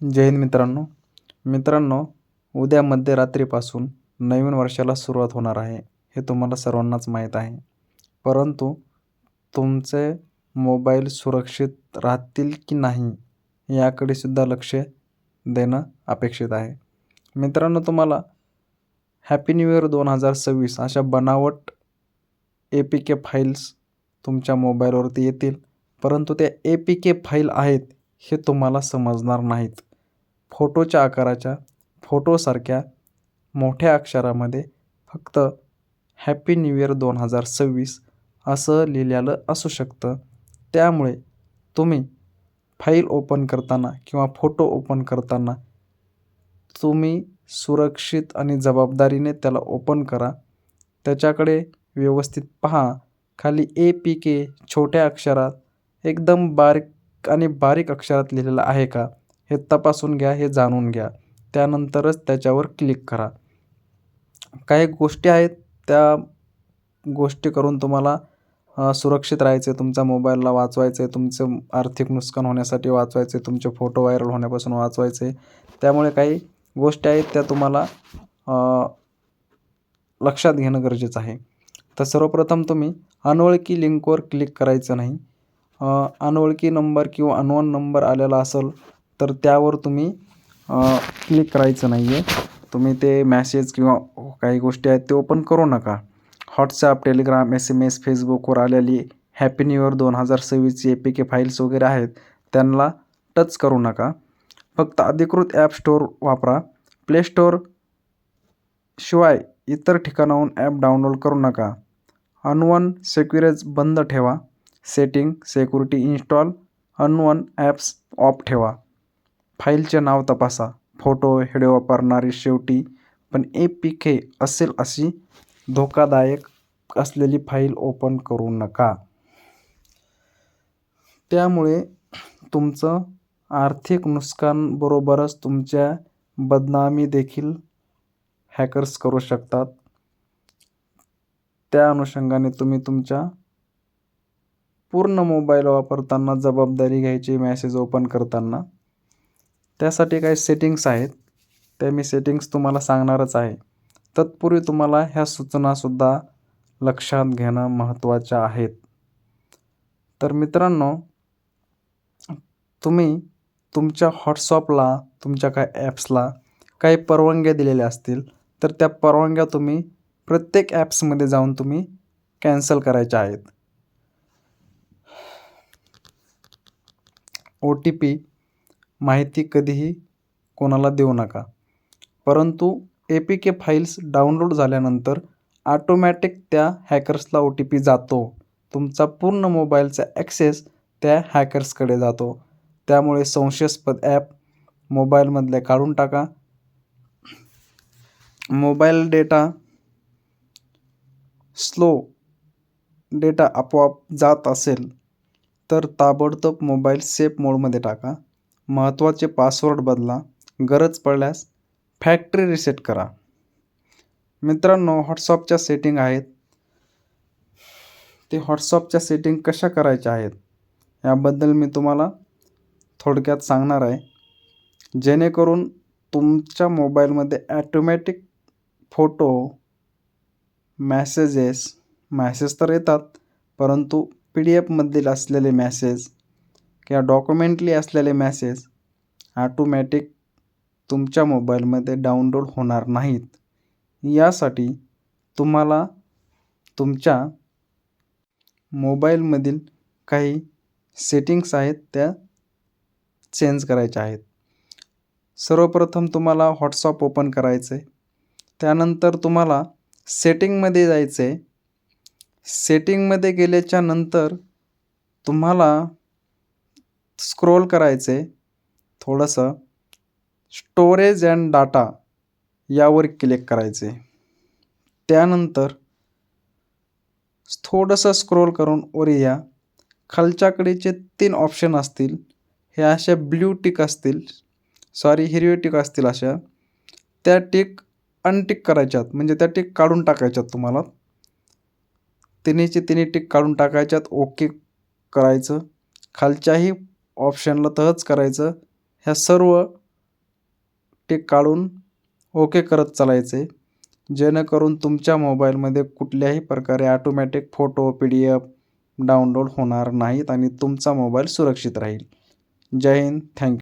जय हिंद मित्रांनो. मित्रांनो उद्या मध्यरात्रीपासून नवीन वर्षाला सुरुवात होणार आहे हे तुम्हाला सर्वांनाच माहीत आहे. परंतु तुमचे मोबाईल सुरक्षित राहतील की नाही याकडे सुद्धा लक्ष देणं अपेक्षित आहे. मित्रांनो तुम्हाला हॅपी न्यू इयर दोन हजार सव्वीस अशा बनावट ए पी के फाईल्स तुमच्या मोबाईलवरती येतील परंतु त्या ए पी के फाईल आहेत हे तुम्हाला समजणार नाहीत. फोटोच्या आकाराच्या फोटोसारख्या मोठ्या अक्षरामध्ये फक्त हॅपी न्यू इयर दोन हजार सव्वीस असं लिहिलेलं असू शकतं. त्यामुळे तुम्ही फाईल ओपन करताना किंवा फोटो ओपन करताना तुम्ही सुरक्षित आणि जबाबदारीने त्याला ओपन करा. त्याच्याकडे व्यवस्थित पहा. खाली ए पी के छोट्या अक्षरात एकदम बारीक आणि बारीक अक्षरात लिहिलेलं आहे का? हे तपासून घ्या हे जाणून घ्या. त्यानंतरच त्याच्यावर क्लिक करा. काही गोष्टी आहेत त्या गोष्टी करून तुम्हाला सुरक्षित राहायचे तुमच्या मोबाईलला वाचवायचे तुमचं आर्थिक नुकसान होण्यासाठी वाचवायचे तुमचे फोटो व्हायरल होण्यापासून वाचवायचे त्यामुळे काही गोष्टी आहेत त्या तुम्हाला लक्षात घेणं गरजेचं आहे. तर सर्वप्रथम तुम्ही अनोळखी लिंकवर क्लिक करायचं नाही. अनोळखी नंबर किंवा अनवन नंबर आलेला असेल तर त्यावर तुम्ही क्लिक करायचं नाही आहे तुम्ही ते मॅसेज किंवा काही गोष्टी आहेत ते ओपन करू नका. WhatsApp Telegram S M S फेसबुकवर आलेली हॅपी न्यू इयर दोन हजार सव्वीसची ए पी के फाईल्स वगैरे आहेत त्यांना टच करू नका. फक्त अधिकृत ॲप स्टोअर वापरा. प्ले स्टोअर शिवाय इतर ठिकाणाहून ॲप डाउनलोड करू नका. अनवन सेक्युरेज बंद ठेवा. Setting security install unknown apps off ठेवा. फाईलचे नाव तपासा. फोटो व्हिडिओ वापरणारी शेवटी पण ए पी के असेल अशी धोकादायक असलेली फाईल ओपन करू नका. त्यामुळे तुमचं आर्थिक नुकसानबरोबरच तुमच्या बदनामी देखील हॅकर्स करू शकतात. त्या अनुषंगाने तुम्ही तुमच्या पूर्ण मोबाईल वापरताना जबाबदारी घ्यायची मॅसेज ओपन करताना. त्यासाठी काही सेटिंग्स आहेत. त्या मी सेटिंग्स तुम्हाला सांगणारच आहे. तत्पूर्वी तुम्हाला ह्या सूचनासुद्धा लक्षात घेणं महत्त्वाच्या आहेत. तर मित्रांनो तुम्ही तुमच्या व्हॉट्सअपला तुमच्या काय ॲप्सला काही परवानग्या दिलेल्या असतील तर त्या परवानग्या तुम्ही प्रत्येक ॲप्समध्ये जाऊन तुम्ही कॅन्सल करायच्या आहेत. ओ टी पी माहिती कधीही कोणाला देऊ नका. परंतु A P K files download झाल्यानंतर ऑटोमॅटिक त्या हॅकर्सला ओ टी पी जातो. तुमचा पूर्ण मोबाईलचा ॲक्सेस त्या हॅकर्सकडे जातो. त्यामुळे संशयास्पद ॲप मोबाईलमधले काढून टाका. मोबाईल डेटा स्लो डेटा आपोआप जात असेल तर ताबडतोब मोबाईल सेफ मोडमध्ये टाका. महत्त्वाचे पासवर्ड बदला गरज पडल्यास फॅक्टरी रिसेट करा. मित्रांनो व्हॉट्सअपच्या सेटिंग आहेत. ते व्हॉट्सअपच्या सेटिंग कशा करायच्या आहेत याबद्दल मी तुम्हाला थोडक्यात सांगणार आहे. जेणेकरून तुमच्या मोबाईलमध्ये ॲटोमॅटिक फोटो मॅसेजेस मॅसेज तर येतात परंतु पी डी एफमधील असलेले मॅसेज किंवा डॉक्युमेंटली असलेले मॅसेज ॲटोमॅटिक तुमच्या मोबाईलमध्ये डाउनलोड होणार नाहीत. यासाठी तुम्हाला तुमच्या मोबाईलमधील काही सेटिंग्स आहेत त्या चेंज करायच्या आहेत. सर्वप्रथम तुम्हाला व्हॉट्सअप ओपन करायचं आहे त्यानंतर तुम्हाला सेटिंगमध्ये जायचं आहे सेटिंगमध्ये गेल्याच्यानंतर तुम्हाला स्क्रोल करायचं आहे थोडंसं स्टोरेज अँड डाटा यावर क्लिक करायचे. त्यानंतर थोडंसं स्क्रोल करून वर या खालच्याकडेचे तीन ऑप्शन असतील हे अशा ब्ल्यू टिक असतील सॉरी हिरवे टिक असतील अशा त्या टिक अनटिक करायच्यात म्हणजे त्या टिक काढून टाकायच्यात तुम्हाला. तिन्हीचे तिन्ही टिक काढून टाकायच्यात ओके करायचं. खालच्याही ऑप्शनला तहच करायचं. ह्या सर्व टिक काढून ओके करत चालायचे. जेणेकरून तुमच्या मोबाईलमध्ये कुठल्याही प्रकारे automatic photo P D F download होणार नाहीत आणि तुमचा मोबाईल सुरक्षित राहील. जय हिंद. थँक्यू